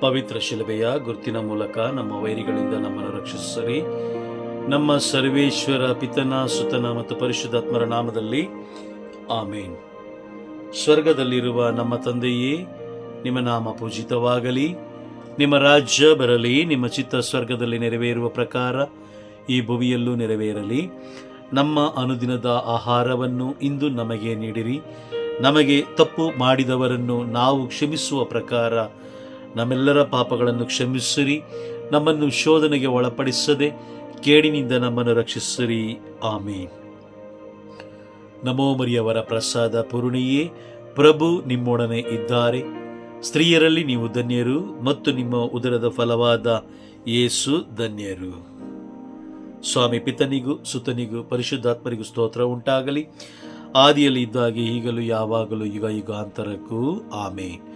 ಪವಿತ್ರ ಶಿಲುಬೆಯ ಗುರುತಿನ ಮೂಲಕ ನಮ್ಮ ವೈರಿಗಳಿಂದ ನಮ್ಮನ್ನು ರಕ್ಷಿಸಲಿ ನಮ್ಮ ಸರ್ವೇಶ್ವರ ಪಿತನ, ಸುತನ ಮತ್ತು ಪರಿಶುದ್ಧಾತ್ಮರ ನಾಮದಲ್ಲಿ ಆಮೇನ್. ಸ್ವರ್ಗದಲ್ಲಿರುವ ನಮ್ಮ ತಂದೆಯೇ, ನಿಮ್ಮ ನಾಮ ಪೂಜಿತವಾಗಲಿ. ನಿಮ್ಮ ರಾಜ್ಯ ಬರಲಿ, ನಿಮ್ಮ ಚಿತ್ತ ಸ್ವರ್ಗದಲ್ಲಿ ನೆರವೇರುವ ಪ್ರಕಾರ ಈ ಭುವಿಯಲ್ಲೂ ನೆರವೇರಲಿ. ನಮ್ಮ ಅನುದಿನದ ಆಹಾರವನ್ನು ಇಂದು ನಮಗೆ ನೀಡಿರಿ. ನಮಗೆ ತಪ್ಪು ಮಾಡಿದವರನ್ನು ನಾವು ಕ್ಷಮಿಸುವ ಪ್ರಕಾರ ನಮ್ಮೆಲ್ಲರ ಪಾಪಗಳನ್ನು ಕ್ಷಮಿಸಿರಿ, ನಮ್ಮನ್ನು ಶೋಧನೆಗೆ ಒಳಪಡಿಸದೆ ಕೇಡಿನಿಂದ ನಮ್ಮನ್ನು ರಕ್ಷಿಸಿರಿ. ಆಮೇನ್. ನಮೋ ಮರಿಯವರ ಪ್ರಸಾದ ಪೂರ್ಣಿಯೇ, ಪ್ರಭು ನಿಮ್ಮೊಡನೆ ಇದ್ದಾರೆ. ಸ್ತ್ರೀಯರಲ್ಲಿ ನೀವು ಧನ್ಯರು ಮತ್ತು ನಿಮ್ಮ ಉದರದ ಫಲವಾದ ಯೇಸು ಧನ್ಯರು. ಸ್ವಾಮಿ ಪಿತನಿಗೂ ಸುತನಿಗೂ ಪರಿಶುದ್ಧಾತ್ಮರಿಗೂ ಸ್ತೋತ್ರ ಉಂಟಾಗಲಿ. ಆದಿಯಲ್ಲಿ ಇದ್ದಾಗಿ ಈಗಲೂ ಯಾವಾಗಲೂ ಯುಗ ಯುಗಾಂತರಕ್ಕೂ ಆಮೆ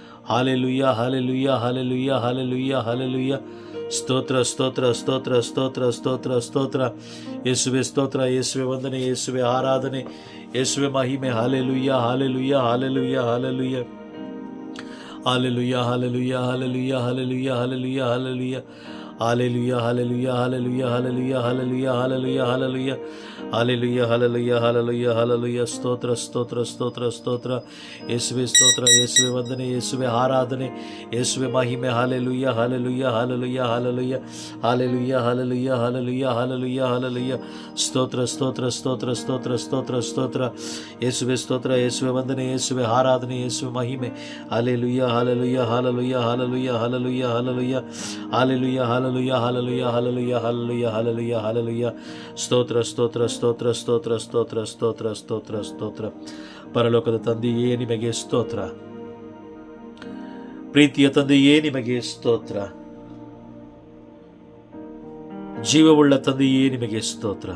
ಹಾಲೇಲುಯ್ಯ ಹಾಲೇಲುಯ್ಯ ಹಾಲೇಲುಯ್ಯ ಹಾಲೇಲುಯ್ಯ ಹಾಲೇಲುಯ್ಯ ಸ್ತೋತ್ರ ಸ್ತೋತ್ರ ಸ್ತೋತ್ರ ಸ್ತೋತ್ರ ಸ್ತೋತ್ರ ಸ್ತೋತ್ರ ಯೇಸುವೆ ಸ್ತೋತ್ರ ಯೇಸುವೆ ವಂದನೆ ಯೇಸುವೆ ಆರಾಧನೆ ಯೇಸುವೆ ಮಹಿಮೆ ಹಾಲೇಲುಯ್ಯ ಹಾಲೇಲುಯ್ಯ ಹಾಲೇಲುಯ್ಯ ಹಾಲೇಲುಯ್ಯ ಹಾಲೆಲುಯ್ಯ ಹಾಲೆಲುಯ್ಯ ಹಾಲೆಲುಯ್ಯ ಹಾಲೆಲುಯ್ಯ ಹಾಲೆಲುಯ್ಯ ಹಾಲೆಲುಯ್ಯ ಹಾಲೆಲುಯ್ಯ ಹಾಲೆಲುಯ್ಯ ಹಾಲೆಲುಯ್ಯ ಹಾಲೆಲುಯ್ಯ ಹಾಲೆಲುಯ್ಯ ಹಾಲೆಲುಯ್ಯ ಹಾಲೆಲುಯ್ಯ ಹಾಲೆಲುಯ್ಯ ಹಾಲೆಲುಯ್ಯ ಹಾಲೆಲುಯ್ಯ ಹಾಲೆಲುಯ್ಯ ಸ್ತೋತ್ರ ಸ್ತೋತ್ರ ಸ್ತೋತ್ರ ಸ್ತೋತ್ರ ಯೇಸುವೆ ಸ್ತೋತ್ರ ಯೇಸುವೆ ವಂದನೆ ಯೇಸುವೆ ಆರಾಧನೆ ಯೇಸುವೆ ಮಹಿಮೆ ಹಾಲೆಲುಯ್ಯ ಹಾಲೆಲುಯ್ಯ ಹಾಲೆಲುಯ್ಯ ಹಾಲೆಲುಯ್ಯ ಹಾಲೆಲುಯ್ಯ ಹಾಲೆಲುಯ್ಯ ಹಾಲೆಲುಯ್ಯ ಹಾಲೆಲುಯ್ಯ ಹಾಲೆಲುಯ್ಯ ಸ್ತೋತ್ರ ಸ್ತೋತ್ರ ಸ್ತೋತ್ರ ಸ್ತೋತ್ರ ಸ್ತೋತ್ರ ಸ್ತೋತ್ರ ಯೇಸುವೆ ಸ್ತೋತ್ರ ಯೇಸುವೆ ವಂದನೆ ಯೇಸುವೆ ಆರಾಧನೆ ಯೇಸುವೆ ಮಹಿಮೆ ಹಾಲೆಲುಯ್ಯ ಹಾಲೆಲುಯ್ಯ ಹಾಲೆಲುಯ್ಯ ಹಾಲೆಲುಯ್ಯ ಹಾಲೆಲುಯ್ಯ ಹಾಲೆಲುಯ್ಯ ಹಾಲೆಲುಯ್ಯ ಹಾಲೆಲುಯ್ಯ ಹಾಲೆಲುಯ್ಯ ಹಾಲೆಲುಯ್ಯ ಹಾಲೆಲುಯ್ಯ ಹಾಲೆಲುಯ್ಯ ಹಾಲೆಲುಯ್ಯ ಸ್ತೋತ್ರ ಸ್ತೋತ್ರ ಸ್ತೋತ್ರ ಸ್ತೋತ್ರ ಸ್ತೋತ್ರ ಸ್ತೋತ್ರ ಸ್ತೋತ್ರ ಸ್ತೋತ್ರ ಪರಲೋಕದ ತಂದೆಯೇ ನಿಮಗೆ ಸ್ತೋತ್ರ ಪ್ರೀತಿಯ ತಂದೆಯೇ ನಿಮಗೆ ಸ್ತೋತ್ರ ಜೀವವುಳ್ಳ ತಂದೆಯೇ ನಿಮಗೆ ಸ್ತೋತ್ರ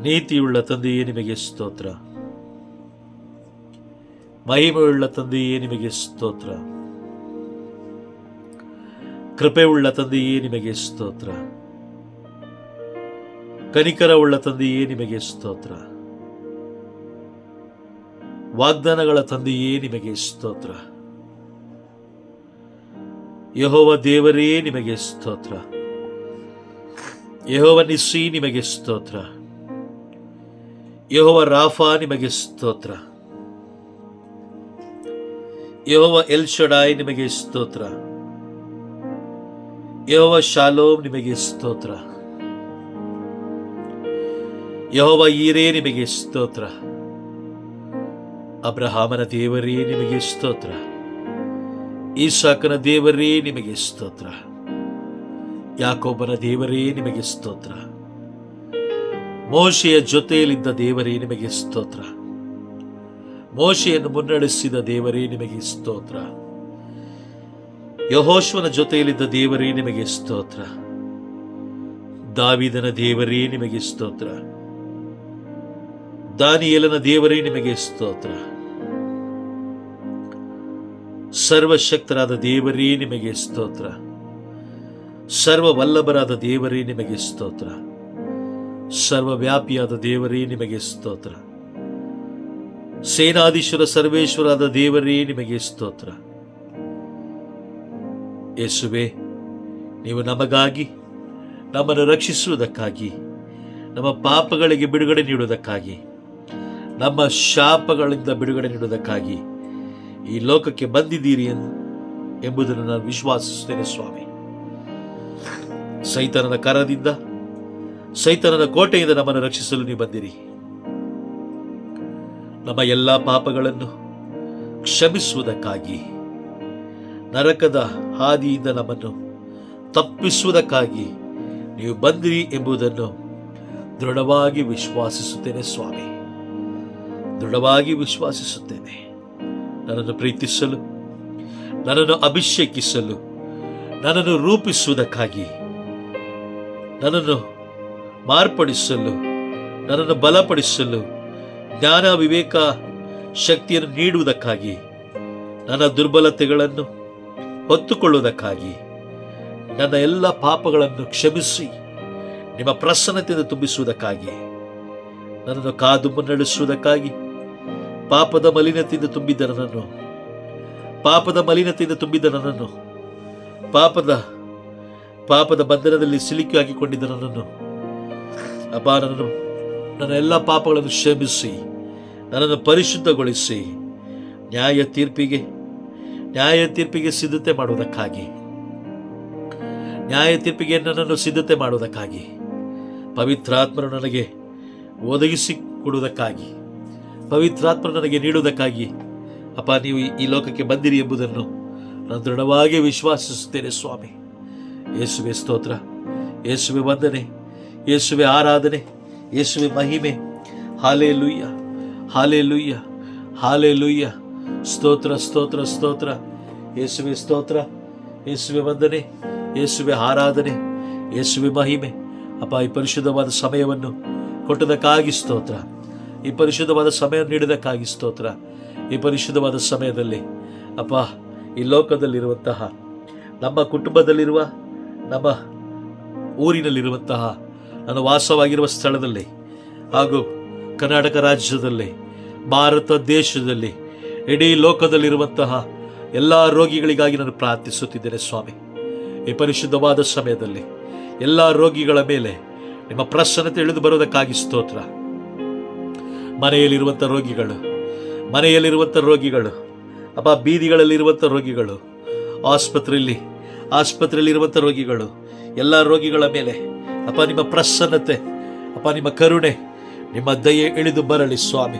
ನೀತಿಯುಳ್ಳ ತಂದೆಯೇ ನಿಮಗೆ ಸ್ತೋತ್ರ ಮಹಿಮೆಯುಳ್ಳ ತಂದೆಯೇ ನಿಮಗೆ ಸ್ತೋತ್ರ ಕೃಪೆಯುಳ್ಳ ತಂದೆಯೇ ನಿಮಗೆ ಸ್ತೋತ್ರ. ಕನಿಕರವುಳ್ಳ ತಂದೆಯೇ ನಿಮಗೆ ಸ್ತೋತ್ರ. ವಾಗ್ದಾನಗಳ ತಂದೆಯೇ ನಿಮಗೆ ಸ್ತೋತ್ರ. ಯಹೋವ ದೇವರೇ ನಿಮಗೆ ಸ್ತೋತ್ರ. ಯಹೋವ ನಿಸ್ಸಿ ನಿಮಗೆ ಸ್ತೋತ್ರ. ಯಹೋವ ರಾಫಾ ನಿಮಗೆ ಸ್ತೋತ್ರ. ಯಹೋವ ಎಲ್ ಶಡಾಯ್ ನಿಮಗೆ ಸ್ತೋತ್ರ. ಯಹೋವ ಶಾಲೋಮ್, ನಿಮಗೆ ಸ್ತೋತ್ರ. ಯಹೋವ ಈರೇ, ನಿಮಗೆ ಸ್ತೋತ್ರ. ಅಬ್ರಹಾಮನ ದೇವರೇ, ನಿಮಗೆ ಸ್ತೋತ್ರ. ಈಶಾಕನ ದೇವರೇ, ನಿಮಗೆ ಸ್ತೋತ್ರ. ಯಾಕೋಬನ ದೇವರೇ, ನಿಮಗೆ ಸ್ತೋತ್ರ. ಮೋಶೆಯ ಜೊತೆಯಲ್ಲಿದ್ದ ದೇವರೇ, ನಿಮಗೆ ಸ್ತೋತ್ರ. ಮೋಶೆಯನ್ನು ಮುನ್ನಡೆಸಿದ ದೇವರೇ, ನಿಮಗೆ ಸ್ತೋತ್ರ. ಯಹೋಶ್ವನ ಜೊತೆಯಲ್ಲಿದ್ದ ದೇವರೇ, ನಿಮಗೆ ಸ್ತೋತ್ರ. ದಾವಿದನ ದೇವರೇ, ನಿಮಗೆ ಸ್ತೋತ್ರ. ದಾನಿಯೇಲನ ದೇವರೇ, ನಿಮಗೆ ಸ್ತೋತ್ರ. ಸರ್ವಶಕ್ತರಾದ ದೇವರೇ, ನಿಮಗೆ ಸ್ತೋತ್ರ. ಸರ್ವವಲ್ಲಭರಾದ ದೇವರೇ, ನಿಮಗೆ ಸ್ತೋತ್ರ. ಸರ್ವವ್ಯಾಪಿಯಾದ ದೇವರೇ, ನಿಮಗೆ ಸ್ತೋತ್ರ. ಸೇನಾಧೀಶ್ವರ, ಸರ್ವೇಶ್ವರಾದ ದೇವರೇ, ನಿಮಗೆ ಸ್ತೋತ್ರ. ಯೇಸುವೆ, ನೀವು ನಮಗಾಗಿ, ನಮ್ಮನ್ನು ರಕ್ಷಿಸುವುದಕ್ಕಾಗಿ, ನಮ್ಮ ಪಾಪಗಳಿಗೆ ಬಿಡುಗಡೆ ನೀಡುವುದಕ್ಕಾಗಿ, ನಮ್ಮ ಶಾಪಗಳಿಂದ ಬಿಡುಗಡೆ ನೀಡುವುದಕ್ಕಾಗಿ ಈ ಲೋಕಕ್ಕೆ ಬಂದಿದ್ದೀರಿ ಎಂಬುದನ್ನು ನಾನು ವಿಶ್ವಾಸಿಸುತ್ತೇನೆ ಸ್ವಾಮಿ. ಸೈತನನ ಕರದಿಂದ, ಸೈತನನ ಕೋಟೆಯಿಂದ ನಮ್ಮನ್ನು ರಕ್ಷಿಸಲು ನೀವು ಬಂದಿರಿ. ನಮ್ಮ ಎಲ್ಲ ಪಾಪಗಳನ್ನು ಕ್ಷಮಿಸುವುದಕ್ಕಾಗಿ ನರಕದ ಹಾದಿಯಿಂದ ನಮ್ಮನ್ನು ತಪ್ಪಿಸುವುದಕ್ಕಾಗಿ ನೀವು ಬಂದಿರಿ ಎಂಬುದನ್ನು ದೃಢವಾಗಿ ವಿಶ್ವಾಸಿಸುತ್ತೇನೆ ಸ್ವಾಮಿ. ದೃಢವಾಗಿ ವಿಶ್ವಾಸಿಸುತ್ತೇನೆ. ನನ್ನನ್ನು ಪ್ರೀತಿಸಲು, ನನ್ನನ್ನು ಅಭಿಷೇಕಿಸಲು, ನನ್ನನ್ನು ರೂಪಿಸುವುದಕ್ಕಾಗಿ, ನನ್ನನ್ನು ಮಾರ್ಪಡಿಸಲು, ನನ್ನನ್ನು ಬಲಪಡಿಸಲು ಜ್ಞಾನ ವಿವೇಕ ಶಕ್ತಿಯನ್ನು ನೀಡುವುದಕ್ಕಾಗಿ, ನನ್ನ ದುರ್ಬಲತೆಗಳನ್ನು ಹೊತ್ತುಕೊಳ್ಳುವುದಕ್ಕಾಗಿ ನನ್ನ ಎಲ್ಲ ಪಾಪಗಳನ್ನು ಕ್ಷಮಿಸಿ, ನಿಮ್ಮ ಪ್ರಸನ್ನತೆಯನ್ನು ತುಂಬಿಸುವುದಕ್ಕಾಗಿ, ನನ್ನನ್ನು ಕಾದು ಮುನ್ನಡೆಸುವುದಕ್ಕಾಗಿ, ಪಾಪದ ಮಲಿನತೆಯಿಂದ ತುಂಬಿದ ನನ್ನನ್ನು, ಪಾಪದ ಮಲಿನತೆಯಿಂದ ತುಂಬಿದ ನನ್ನನ್ನು, ಪಾಪದ ಪಾಪದ ಬಂಧನದಲ್ಲಿ ಸಿಲುಕಿ ಹಾಕಿಕೊಂಡಿದ್ದ ನನ್ನನ್ನು ಅಪ್ಪ ನನ್ನನ್ನು, ನನ್ನ ಎಲ್ಲ ಪಾಪಗಳನ್ನು ಕ್ಷಮಿಸಿ, ನನ್ನನ್ನು ಪರಿಶುದ್ಧಗೊಳಿಸಿ ನ್ಯಾಯ ತೀರ್ಪಿಗೆ ನ್ಯಾಯ ತೀರ್ಪಿಗೆ ಸಿದ್ಧತೆ ಮಾಡುವುದಕ್ಕಾಗಿ. ನ್ಯಾಯ ತೀರ್ಪಿಗೆ ನನ್ನನ್ನು ಸಿದ್ಧತೆ ಮಾಡುವುದಕ್ಕಾಗಿ. ಪವಿತ್ರಾತ್ಮರು ನನಗೆ ಒದಗಿಸಿಕೊಡುವುದಕ್ಕಾಗಿ ಪವಿತ್ರಾತ್ಮ ನನಗೆ ನೀಡುವುದಕ್ಕಾಗಿ. ಅಪ್ಪ, ನೀವು ಈ ಲೋಕಕ್ಕೆ ಬಂದಿರಿ ಎಂಬುದನ್ನು ನಾನು ದೃಢವಾಗಿ ವಿಶ್ವಾಸಿಸುತ್ತೇನೆ ಸ್ವಾಮಿ. ಯೇಸುವೆ ಸ್ತೋತ್ರ, ಯೇಸುವೆ ವಂದನೆ, ಯೇಸುವೆ ಆರಾಧನೆ, ಯೇಸುವೆ ಮಹಿಮೆ. ಹಾಲೇ ಲುಯ್ಯ ಹಾಲೇ ಲುಯ್ಯ ಹಾಲೇ ಲುಯ್ಯ ಸ್ತೋತ್ರ ಸ್ತೋತ್ರ ಸ್ತೋತ್ರ. ಯೇಸುವೆ ಸ್ತೋತ್ರ, ಯೇಸುವೆ ವಂದನೆ, ಯೇಸುವೆ ಆರಾಧನೆ, ಯೇಸುವೆ ಮಹಿಮೆ. ಅಪ್ಪ, ಈ ಪರಿಶುದ್ಧವಾದ ಸಮಯವನ್ನು ಕೊಟ್ಟದಕ್ಕಾಗಿ ಸ್ತೋತ್ರ. ಈ ಪರಿಶುದ್ಧವಾದ ಸಮಯ ನೀಡಿದಕ್ಕಾಗಿ ಸ್ತೋತ್ರ. ಈ ಪರಿಶುದ್ಧವಾದ ಸಮಯದಲ್ಲಿ, ಅಪ್ಪ, ಈ ಲೋಕದಲ್ಲಿರುವಂತಹ, ನಮ್ಮ ಕುಟುಂಬದಲ್ಲಿರುವ, ನಮ್ಮ ಊರಿನಲ್ಲಿರುವಂತಹ ನನ್ನ ವಾಸವಾಗಿರುವ ಸ್ಥಳದಲ್ಲಿ ಹಾಗೂ ಕರ್ನಾಟಕ ರಾಜ್ಯದಲ್ಲಿ, ಭಾರತ ದೇಶದಲ್ಲಿ ಇಡೀ ಲೋಕದಲ್ಲಿರುವಂತಹ ಎಲ್ಲ ರೋಗಿಗಳಿಗಾಗಿ ನಾನು ಪ್ರಾರ್ಥಿಸುತ್ತಿದ್ದೇನೆ ಸ್ವಾಮಿ. ಈ ಪರಿಶುದ್ಧವಾದ ಸಮಯದಲ್ಲಿ ಎಲ್ಲ ರೋಗಿಗಳ ಮೇಲೆ ನಿಮ್ಮ ಪ್ರಸನ್ನತೆ ಇಳಿದು ಬರೋದಕ್ಕಾಗಿ ಸ್ತೋತ್ರ. ಮನೆಯಲ್ಲಿರುವಂಥ ರೋಗಿಗಳು ಮನೆಯಲ್ಲಿರುವಂಥ ರೋಗಿಗಳು ಅಪ್ಪ ಬೀದಿಗಳಲ್ಲಿರುವಂಥ ರೋಗಿಗಳು, ಆಸ್ಪತ್ರೆಯಲ್ಲಿ, ಆಸ್ಪತ್ರೆಯಲ್ಲಿರುವಂಥ ರೋಗಿಗಳು, ಎಲ್ಲ ರೋಗಿಗಳ ಮೇಲೆ ಅಪ್ಪ ನಿಮ್ಮ ಪ್ರಸನ್ನತೆ, ಅಪ್ಪ ನಿಮ್ಮ ಕರುಣೆ, ನಿಮ್ಮ ದಯೆ ಇಳಿದು ಬರಲಿ ಸ್ವಾಮಿ.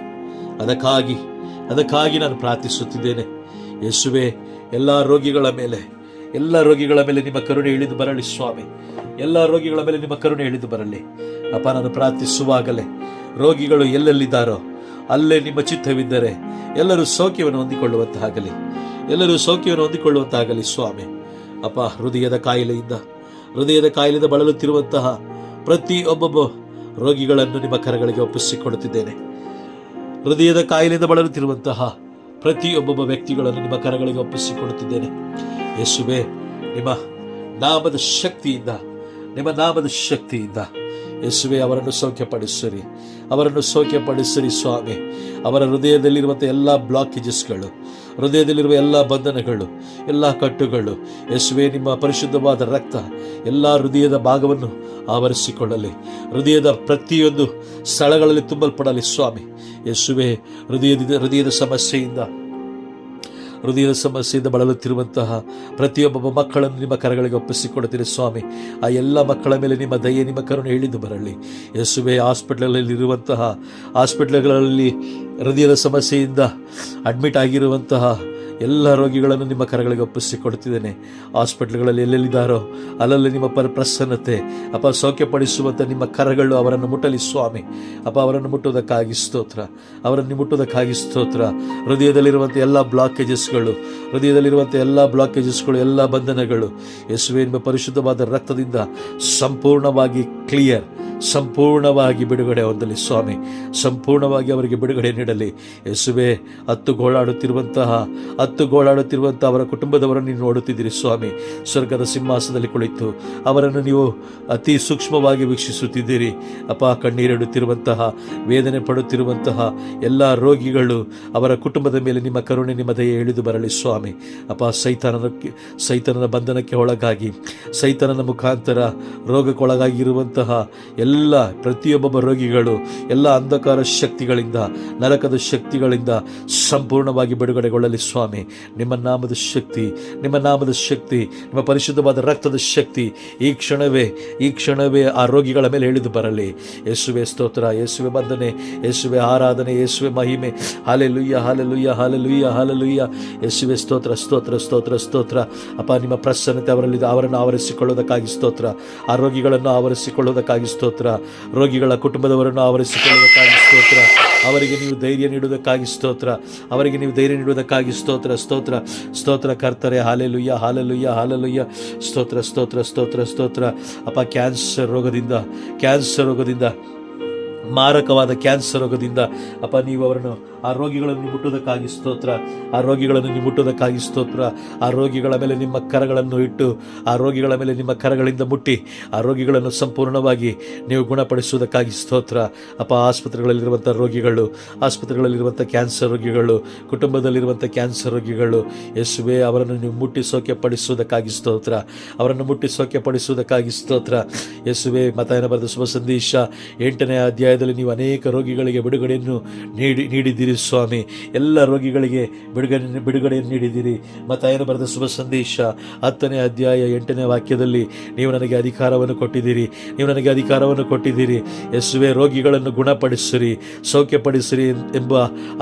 ಅದಕ್ಕಾಗಿ ಅದಕ್ಕಾಗಿ ನಾನು ಪ್ರಾರ್ಥಿಸುತ್ತಿದ್ದೇನೆ. ಯೇಸುವೆ, ಎಲ್ಲ ರೋಗಿಗಳ ಮೇಲೆ, ಎಲ್ಲ ರೋಗಿಗಳ ಮೇಲೆ ನಿಮ್ಮ ಕರುಣೆ ಇಳಿದು ಬರಲಿ ಸ್ವಾಮಿ. ಎಲ್ಲ ರೋಗಿಗಳ ಮೇಲೆ ನಿಮ್ಮ ಕರುಣೆ ಇಳಿದು ಬರಲಿ. ಅಪ್ಪ, ನಾನು ಪ್ರಾರ್ಥಿಸುವಾಗಲೇ ರೋಗಿಗಳು ಎಲ್ಲೆಲ್ಲಿದ್ದಾರೋ, ಅಲ್ಲೇ ನಿಮ್ಮ ಚಿತ್ತವಿದ್ದರೆ ಎಲ್ಲರೂ ಸೌಖ್ಯವನ್ನು ಹೊಂದಿಕೊಳ್ಳುವಂತಾಗಲಿ. ಎಲ್ಲರೂ ಸೌಖ್ಯವನ್ನು ಹೊಂದಿಕೊಳ್ಳುವಂತಾಗಲಿ ಸ್ವಾಮಿ. ಅಪ್ಪ, ಹೃದಯದ ಕಾಯಿಲೆಯಿಂದ ಹೃದಯದ ಕಾಯಿಲೆಯಿಂದ ಬಳಲುತ್ತಿರುವಂತಹ ಪ್ರತಿ ಒಬ್ಬೊಬ್ಬ ರೋಗಿಗಳನ್ನು ನಿಮ್ಮ ಕರಗಳಿಗೆ ಒಪ್ಪಿಸಿಕೊಡುತ್ತಿದ್ದೇನೆ. ಹೃದಯದ ಕಾಯಿಲೆಯಿಂದ ಬಳಲುತ್ತಿರುವಂತಹ ಪ್ರತಿಯೊಬ್ಬೊಬ್ಬ ವ್ಯಕ್ತಿಗಳನ್ನು ನಿಮ್ಮ ಕರಗಳಿಗೆ ಒಪ್ಪಿಸಿಕೊಡುತ್ತಿದ್ದೇನೆ. ಯೇಸುವೆ, ನಿಮ್ಮ ನಾಮದ ಶಕ್ತಿಯಿಂದ, ನಿಮ್ಮ ನಾಮದ ಶಕ್ತಿಯಿಂದ ಯೇಸುವೆ, ಅವರನ್ನು ಸೌಖ್ಯಪಡಿಸಿರಿ. ಅವರನ್ನು ಸೌಖ್ಯಪಡಿಸಿರಿ ಸ್ವಾಮಿ. ಅವರ ಹೃದಯದಲ್ಲಿರುವಂಥ ಎಲ್ಲ ಬ್ಲಾಕೇಜಸ್ಗಳು ಹೃದಯದಲ್ಲಿರುವ ಎಲ್ಲ ಬಂಧನಗಳು, ಎಲ್ಲ ಕಟ್ಟುಗಳು, ಯೇಸುವೆ, ನಿಮ್ಮ ಪರಿಶುದ್ಧವಾದ ರಕ್ತ, ಎಲ್ಲ ಹೃದಯದ ಭಾಗವನ್ನು ಆವರಿಸಿಕೊಳ್ಳಲಿ. ಹೃದಯದ ಪ್ರತಿಯೊಂದು ಸ್ಥಳಗಳಲ್ಲಿ ತುಂಬಲ್ಪಡಲಿ ಸ್ವಾಮಿ. ಯೇಸುವೆ, ಹೃದಯದ ಹೃದಯದ ಸಮಸ್ಯೆಯಿಂದ ಹೃದಯದ ಸಮಸ್ಯೆಯಿಂದ ಬಳಲುತ್ತಿರುವಂತಹ ಪ್ರತಿಯೊಬ್ಬ ಮಕ್ಕಳನ್ನು ನಿಮ್ಮ ಕರಗಳಿಗೆ ಒಪ್ಪಿಸಿಕೊಡುತ್ತೀರಿ ಸ್ವಾಮಿ. ಆ ಎಲ್ಲ ಮಕ್ಕಳ ಮೇಲೆ ನಿಮ್ಮ ದಯೆ, ನಿಮ್ಮ ಕರುಣೆ ಹೇಳಿದ್ದು ಬರಲಿ. ಯಸುವೆ ಹಾಸ್ಪಿಟ್ಲಲ್ಲಿ ಇರುವಂತಹ ಹಾಸ್ಪಿಟ್ಲ್ಗಳಲ್ಲಿ ಹೃದಯದ ಸಮಸ್ಯೆಯಿಂದ ಅಡ್ಮಿಟ್ ಆಗಿರುವಂತಹ ಎಲ್ಲ ರೋಗಿಗಳನ್ನು ನಿಮ್ಮ ಕರಗಳಿಗೆ ಒಪ್ಪಿಸಿಕೊಡ್ತಿದ್ದೇನೆ. ಹಾಸ್ಪಿಟ್ಲ್ಗಳಲ್ಲಿ ಎಲ್ಲೆಲ್ಲಿದ್ದಾರೋ ಅಲ್ಲಲ್ಲಿ ನಿಮ್ಮ ಪರ ಪ್ರಸನ್ನತೆ ಅಪ್ಪ ಸೌಖ್ಯಪಡಿಸುವಂಥ ನಿಮ್ಮ ಕರಗಳು ಅವರನ್ನು ಮುಟ್ಟಲಿ ಸ್ವಾಮಿ. ಅಪ್ಪ ಅವರನ್ನು ಮುಟ್ಟುವುದಕ್ಕಾಗಿ ಸ್ತೋತ್ರ. ಅವರನ್ನು ಮುಟ್ಟುವುದಕ್ಕಾಗಿ ಸ್ತೋತ್ರ. ಹೃದಯದಲ್ಲಿರುವಂಥ ಎಲ್ಲ ಬ್ಲಾಕೇಜಸ್ಗಳು ಹೃದಯದಲ್ಲಿರುವಂಥ ಎಲ್ಲ ಬ್ಲಾಕೇಜಸ್ಗಳು, ಎಲ್ಲ ಬಂಧನಗಳು, ಯೇಸುವೆ, ನಿಮ್ಮ ಪರಿಶುದ್ಧವಾದ ರಕ್ತದಿಂದ ಸಂಪೂರ್ಣವಾಗಿ ಕ್ಲಿಯರ್. ಸಂಪೂರ್ಣವಾಗಿ ಬಿಡುಗಡೆ ಹೊಂದಲಿ. ಸ್ವಾಮಿ, ಸಂಪೂರ್ಣವಾಗಿ ಅವರಿಗೆ ಬಿಡುಗಡೆ ನೀಡಲಿ. ಯೇಸುವೆ ಹತ್ತು ಗೋಳಾಡುತ್ತಿರುವಂತಹ ಹತ್ತು ಗೋಳಾಡುತ್ತಿರುವಂತಹ ಅವರ ಕುಟುಂಬದವರನ್ನು ನೀವು ನೋಡುತ್ತಿದ್ದೀರಿ ಸ್ವಾಮಿ. ಸ್ವರ್ಗದ ಸಿಂಹಾಸನದಲ್ಲಿ ಕುಳಿತು ಅವರನ್ನು ನೀವು ಅತಿ ಸೂಕ್ಷ್ಮವಾಗಿ ವೀಕ್ಷಿಸುತ್ತಿದ್ದೀರಿ. ಅಪ ಕಣ್ಣೀರಿಡುತ್ತಿರುವಂತಹ ವೇದನೆ ಪಡುತ್ತಿರುವಂತಹ ಎಲ್ಲ ರೋಗಿಗಳು ಅವರ ಕುಟುಂಬದ ಮೇಲೆ ನಿಮ್ಮ ಕರುಣೆ, ನಿಮ್ಮ ದಯೆ ಇಳಿದು ಬರಲಿ ಸ್ವಾಮಿ. ಅಪ, ಸೈತಾನನ ಸೈತಾನನ ಬಂಧನಕ್ಕೆ ಒಳಗಾಗಿ, ಸೈತಾನನ ಮುಖಾಂತರ ರೋಗಕ್ಕೊಳಗಾಗಿರುವಂತಹ ಎಲ್ಲ ಪ್ರತಿಯೊಬ್ಬೊಬ್ಬ ರೋಗಿಗಳು ಎಲ್ಲ ಅಂಧಕಾರ ಶಕ್ತಿಗಳಿಂದ, ನರಕದ ಶಕ್ತಿಗಳಿಂದ ಸಂಪೂರ್ಣವಾಗಿ ಬಿಡುಗಡೆಗೊಳ್ಳಲಿ ಸ್ವಾಮಿ. ನಿಮ್ಮ ನಾಮದ ಶಕ್ತಿ, ನಿಮ್ಮ ನಾಮದ ಶಕ್ತಿ, ನಿಮ್ಮ ಪರಿಶುದ್ಧವಾದ ರಕ್ತದ ಶಕ್ತಿ ಈ ಕ್ಷಣವೇ ಈ ಕ್ಷಣವೇ ಆ ರೋಗಿಗಳ ಮೇಲೆ ಹೇಳಿದು ಬರಲಿ. ಯೇಸುವೆ ಸ್ತೋತ್ರ, ಯೇಸುವೆ ಬಂಧನೆ ಯೇಸುವೆ ಆರಾಧನೆ, ಯೇಸುವೆ ಮಹಿಮೆ. ಹಾಲೆ ಲುಯ್ಯ ಹಾಲೆ ಲುಯ್ಯ ಹಾಲೆ ಲುಯ್ಯ ಹಾಲೆ ಲುಯ್ಯ ಯೇಸುವೆ ಸ್ತೋತ್ರ ಸ್ತೋತ್ರ ಸ್ತೋತ್ರ ಸ್ತೋತ್ರ. ಅಪ್ಪ, ನಿಮ್ಮ ಪ್ರಸನ್ನತೆ ಅವರಲ್ಲಿ ಅವರನ್ನು ಆವರಿಸಿಕೊಳ್ಳೋದಕ್ಕಾಗಿ ಸ್ತೋತ್ರ. ಆ ರೋಗಿಗಳನ್ನು ಆವರಿಸಿಕೊಳ್ಳೋದಕ್ಕಾಗಿ ಸ್ತೋತ್ರ. ಸ್ತೋತ್ರ. ರೋಗಿಗಳ ಕುಟುಂಬದವರನ್ನು ಆವರಿಸಿಕೊಳ್ಳುವುದಕ್ಕಾಗಿ ಸ್ತೋತ್ರ. ಅವರಿಗೆ ನೀವು ಧೈರ್ಯ ನೀಡುವುದಕ್ಕಾಗಿ ಸ್ತೋತ್ರ. ಅವರಿಗೆ ನೀವು ಧೈರ್ಯ ನೀಡುವುದಕ್ಕಾಗಿ ಸ್ತೋತ್ರ ಸ್ತೋತ್ರ. ಸ್ತೋತ್ರ ಕರ್ತರೆ, ಹಾಲೆಲುಯ್ಯ ಹಾಲೆಲುಯ್ಯ ಹಾಲೆಲುಯ್ಯ. ಸ್ತೋತ್ರ ಸ್ತೋತ್ರ ಸ್ತೋತ್ರ ಸ್ತೋತ್ರ. ಅಪ್ಪ, ಕ್ಯಾನ್ಸರ್ ರೋಗದಿಂದ ಕ್ಯಾನ್ಸರ್ ರೋಗದಿಂದ, ಮಾರಕವಾದ ಕ್ಯಾನ್ಸರ್ ರೋಗದಿಂದ. ಅಪ್ಪ, ನೀವು ಅವರನ್ನು ಆ ರೋಗಿಗಳನ್ನು ಮುಟ್ಟುವುದಕ್ಕಾಗಿ ಸ್ತೋತ್ರ. ಆ ರೋಗಿಗಳನ್ನು ನೀವು ಮುಟ್ಟುವುದಕ್ಕಾಗಿ ಸ್ತೋತ್ರ. ಆ ರೋಗಿಗಳ ಮೇಲೆ ನಿಮ್ಮ ಕರಗಳನ್ನು ಇಟ್ಟು, ಆ ರೋಗಿಗಳ ಮೇಲೆ ನಿಮ್ಮ ಕರಗಳಿಂದ ಮುಟ್ಟಿ, ಆ ರೋಗಿಗಳನ್ನು ಸಂಪೂರ್ಣವಾಗಿ ನೀವು ಗುಣಪಡಿಸುವುದಕ್ಕಾಗಿ ಸ್ತೋತ್ರ. ಅಪ್ಪ ಆಸ್ಪತ್ರೆಗಳಲ್ಲಿರುವಂಥ ರೋಗಿಗಳು ಆಸ್ಪತ್ರೆಗಳಲ್ಲಿರುವಂಥ ಕ್ಯಾನ್ಸರ್ ರೋಗಿಗಳು ಕುಟುಂಬದಲ್ಲಿರುವಂಥ ಕ್ಯಾನ್ಸರ್ ರೋಗಿಗಳು, ಯೇಸುವೆ, ಅವರನ್ನು ನೀವು ಮುಟ್ಟಿ ಸೌಖ್ಯ ಪಡಿಸುವುದಕ್ಕಾಗಿ ಸ್ತೋತ್ರ. ಅವರನ್ನು ಮುಟ್ಟಿ ಸೌಖ್ಯ ಪಡಿಸುವುದಕ್ಕಾಗಿ ಸ್ತೋತ್ರ. ಯೇಸುವೆ, ಮತಾಯನ ಬರೆದ ಶುಭ ಸಂದೇಶ ಎಂಟನೇ ಅಧ್ಯಾಯದಲ್ಲಿ ನೀವು ಅನೇಕ ರೋಗಿಗಳಿಗೆ ಬಿಡುಗಡೆಯನ್ನು ನೀಡಿ, ನೀಡಿದ್ದೀರಿ. ಸ್ವಾಮಿ, ಎಲ್ಲ ರೋಗಿಗಳಿಗೆ ಬಿಡುಗಡೆ ಬಿಡುಗಡೆಯನ್ನು ನೀಡಿದ್ದೀರಿ. ಮತಾಯನ ಬರೆದ ಶುಭ ಸಂದೇಶ ಹತ್ತನೇ ಅಧ್ಯಾಯ ಎಂಟನೇ ವಾಕ್ಯದಲ್ಲಿ, ನೀವು ನನಗೆ ಅಧಿಕಾರವನ್ನು ಕೊಟ್ಟಿದ್ದೀರಿ. ನೀವು ನನಗೆ ಅಧಿಕಾರವನ್ನು ಕೊಟ್ಟಿದ್ದೀರಿ. ಯೇಸುವೆ, ರೋಗಿಗಳನ್ನು ಗುಣಪಡಿಸಿರಿ, ಸೌಖ್ಯಪಡಿಸಿರಿ ಎಂಬ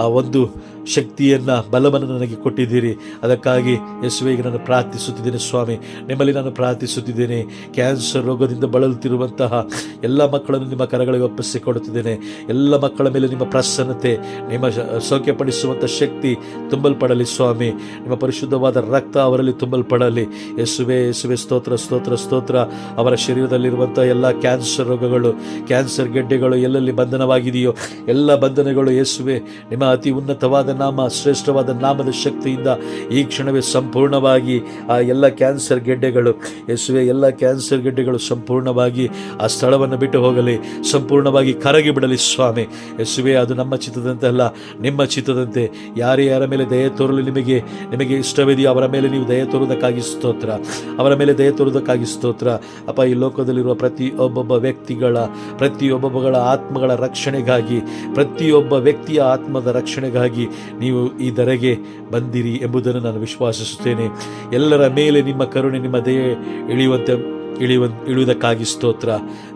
ಆ ಒಂದು ಶಕ್ತಿಯನ್ನು, ಬಲವನ್ನು ನನಗೆ ಕೊಟ್ಟಿದ್ದೀರಿ. ಅದಕ್ಕಾಗಿ ಯಶ್ವೇಗೆ ನಾನು ಪ್ರಾರ್ಥಿಸುತ್ತಿದ್ದೇನೆ ಸ್ವಾಮಿ. ನಿಮ್ಮಲ್ಲಿ ನಾನು ಪ್ರಾರ್ಥಿಸುತ್ತಿದ್ದೇನೆ. ಕ್ಯಾನ್ಸರ್ ರೋಗದಿಂದ ಬಳಲುತ್ತಿರುವಂತಹ ಎಲ್ಲ ಮಕ್ಕಳನ್ನು ನಿಮ್ಮ ಕರಗಳಿಗೆ ಒಪ್ಪಿಸಿಕೊಡುತ್ತಿದ್ದೇನೆ ಎಲ್ಲ ಮಕ್ಕಳ ಮೇಲೆ ನಿಮ್ಮ ಪ್ರಸನ್ನತೆ, ನಿಮ್ಮ ಸೌಖ್ಯಪಡಿಸುವಂಥ ಶಕ್ತಿ ತುಂಬಲ್ಪಡಲಿ ಸ್ವಾಮಿ. ನಿಮ್ಮ ಪರಿಶುದ್ಧವಾದ ರಕ್ತ ಅವರಲ್ಲಿ ತುಂಬಲ್ಪಡಲಿ. ಯೇಸುವೆ ಯೇಸುವೆ, ಸ್ತೋತ್ರ ಸ್ತೋತ್ರ ಸ್ತೋತ್ರ. ಅವರ ಶರೀರದಲ್ಲಿರುವಂಥ ಎಲ್ಲ ಕ್ಯಾನ್ಸರ್ ರೋಗಗಳು, ಕ್ಯಾನ್ಸರ್ ಗೆಡ್ಡೆಗಳು ಎಲ್ಲೆಲ್ಲಿ ಬಂಧನವಾಗಿದೆಯೋ, ಎಲ್ಲ ಬಂಧನಗಳು ಯೇಸುವೆ, ನಿಮ್ಮ ಅತಿ ಉನ್ನತವಾದ ನಾಮ ಶ್ರೇಷ್ಠವಾದ ನಾಮದ ಶಕ್ತಿಯಿಂದ ಈ ಕ್ಷಣವೇ ಸಂಪೂರ್ಣವಾಗಿ ಆ ಎಲ್ಲ ಕ್ಯಾನ್ಸರ್ ಗೆಡ್ಡೆಗಳು, ಯೇಸುವೆ, ಎಲ್ಲ ಕ್ಯಾನ್ಸರ್ ಗೆಡ್ಡೆಗಳು ಸಂಪೂರ್ಣವಾಗಿ ಆ ಸ್ಥಳವನ್ನು ಬಿಟ್ಟು ಹೋಗಲಿ, ಸಂಪೂರ್ಣವಾಗಿ ಕರಗಿ ಬಿಡಲಿ ಸ್ವಾಮಿ. ಯೇಸುವೆ, ಅದು ನಮ್ಮ ಚಿತ್ತದಂತೆ ಅಲ್ಲ, ನಿಮ್ಮ ಚಿತ್ತದಂತೆ. ಯಾರೇ ಯಾರ ಮೇಲೆ ದಯ ತೋರಲು ನಿಮಗೆ ನಿಮಗೆ ಇಷ್ಟವಿದೆಯೋ ಅವರ ಮೇಲೆ ನೀವು ದಯ ತೋರುವುದಕ್ಕಾಗಿ ಸ್ತೋತ್ರ. ಅವರ ಮೇಲೆ ದಯ ತೋರುವುದಕ್ಕಾಗಿ ಸ್ತೋತ್ರ. ಅಪ್ಪ, ಈ ಲೋಕದಲ್ಲಿರುವ ಪ್ರತಿಯೊಬ್ಬೊಬ್ಬ ವ್ಯಕ್ತಿಗಳ, ಪ್ರತಿಯೊಬ್ಬೊಬ್ಬಗಳ ಆತ್ಮಗಳ ರಕ್ಷಣೆಗಾಗಿ, ಪ್ರತಿಯೊಬ್ಬ ವ್ಯಕ್ತಿಯ ಆತ್ಮದ ರಕ್ಷಣೆಗಾಗಿ ನೀವು ಈ ದರೆಗೆ ಬಂದಿರಿ ಎಂಬುದನ್ನು ನಾನು ವಿಶ್ವಾಸಿಸುತ್ತೇನೆ. ಎಲ್ಲರ ಮೇಲೆ ನಿಮ್ಮ ಕರುಣೆ, ನಿಮ್ಮ ದಯೆ ಇಳಿಯುವಂತೆ, ಇಳಿಯುವ ಇಳಿಯುವುದಕ್ಕಾಗಿ ಸ್ತೋತ್ರ.